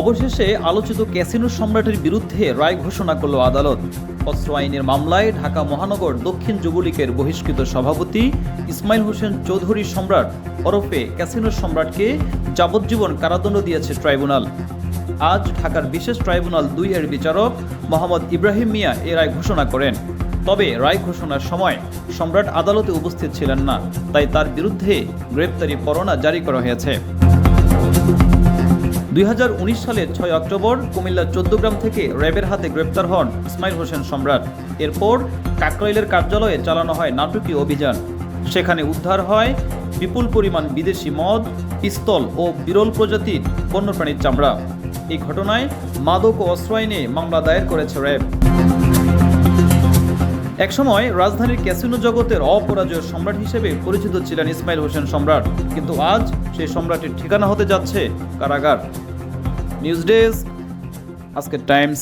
অবশেষে আলোচিত ক্যাসিনো সম্রাটের বিরুদ্ধে রায় ঘোষণা করল আদালত। অস্ত্র আইনের মামলায় ঢাকা মহানগর দক্ষিণ যুবলীগের বহিষ্কৃত সভাপতি ইসমাইল হোসেন চৌধুরী সম্রাট ওরফে ক্যাসিনো সম্রাটকে যাবজ্জীবন কারাদণ্ড দিয়েছে ট্রাইব্যুনাল। আজ ঢাকার বিশেষ ট্রাইব্যুনাল দুই এর বিচারক মোহাম্মদ ইব্রাহিম মিয়া এ রায় ঘোষণা করেন। তবে রায় ঘোষণার সময় সম্রাট আদালতে উপস্থিত ছিলেন না, তাই তার বিরুদ্ধে গ্রেপ্তারি পরোয়ানা জারি করা হয়েছে। দুই হাজার উনিশ সালের ছয় অক্টোবর কুমিল্লার চোদ্দগ্রাম থেকে র্যাবের হাতে গ্রেপ্তার হন ইসমাইল হোসেন সম্রাট। এরপর কাকরাইলের কার্যালয়ে চালানো হয় নাটকীয় অভিযান। সেখানে উদ্ধার হয় বিপুল পরিমাণ বিদেশি মদ, পিস্তল ও বিরল প্রজাতির বন্যপ্রাণীর চামড়া। এই ঘটনায় মাদক ও অস্ত্র আইনে মামলা দায়ের করেছে র্যাব। একসময় রাজধানীর ক্যাসিনো জগতের অপরাজয় সম্রাট হিসেবে পরিচিত ছিলেন ইসমাইল হোসেন সম্রাট। কিন্তু আজ সেই সম্রাটের ঠিকানা হতে যাচ্ছে কারাগার। নিউজ ডেস্ক আজকের টাইমস